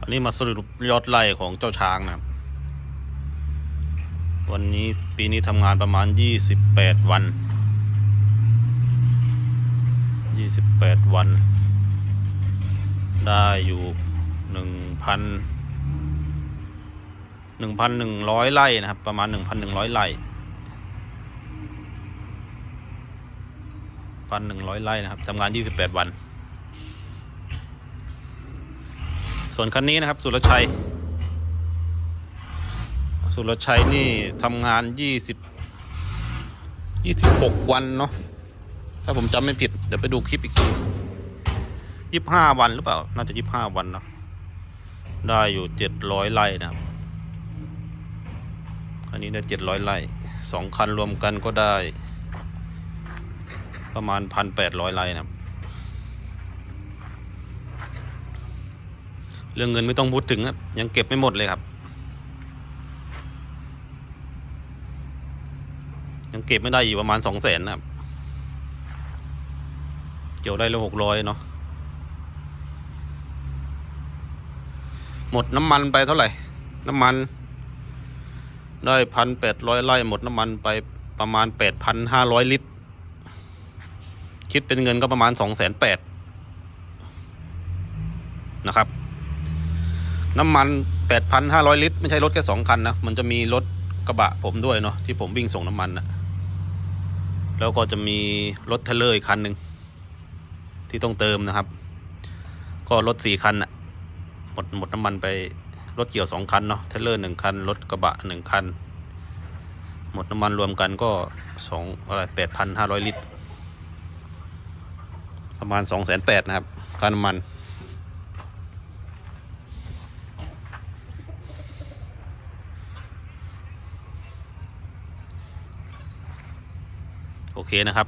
อันนี้มาสรุปยอดไล่ของเจ้าช้างนะครับ วันนี้ปีนี้ทำงานประมาณ 28 วัน 28 วัน ได้อยู่ 1,000 1,100 ไร่นะครับ ประมาณ 1,100 ไร่1,100 ไร่นะครับทำงาน 28 วัน ส่วนคันนี้นะครับ สุรชัย สุรชัยนี่ทำงาน20 26วันเนาะถ้าผมจำไม่ผิด เดี๋ยวไปดูคลิปอีกที25วันหรือเปล่า น่าจะ25วันเนาะได้อยู่700ไร่นะครับอันนี้ได้700ไร่สองคันรวมกันก็ได้ ประมาณ1,800ไร่นะครับ เรื่องเงินไม่ต้องพูดถึงครับยังเก็บไม่หมดเลยครับ ยังเก็บไม่ได้อยู่ประมาณสองแสนนะครับ เกี่ยวได้ละหกร้อยเนาะหมดน้ำมันไปเท่าไหร่ น้ำมัน ได้พันแปดร้อยไร่หมดน้ำมันไปประมาณแปดพันห้าร้อยลิตร คิดเป็นเงินก็ประมาณสองแสนแปดนะครับ น้ำมัน 8,500 ลิตร ไม่ใช่รถแค่สองคันนะ มันจะมีรถกระบะผมด้วยเนาะที่ผมวิ่งส่งน้ำมันนะแล้วก็จะมีรถเทเลอร์อีกคันหนึ่งที่ต้องเติมนะครับ ก็รถสี่คันนะหมดหมดน้ำมันไปรถเกี่ยวสองคันเนาะเทเลอร์หนึ่งคัน รถกระบะหนึ่งคัน หมดน้ำมันรวมกันก็สองอะไรแปดพันห้าร้อยลิตร ประมาณสองแสนแปดนะครับค่าน้ำมัน โอเคนะครับ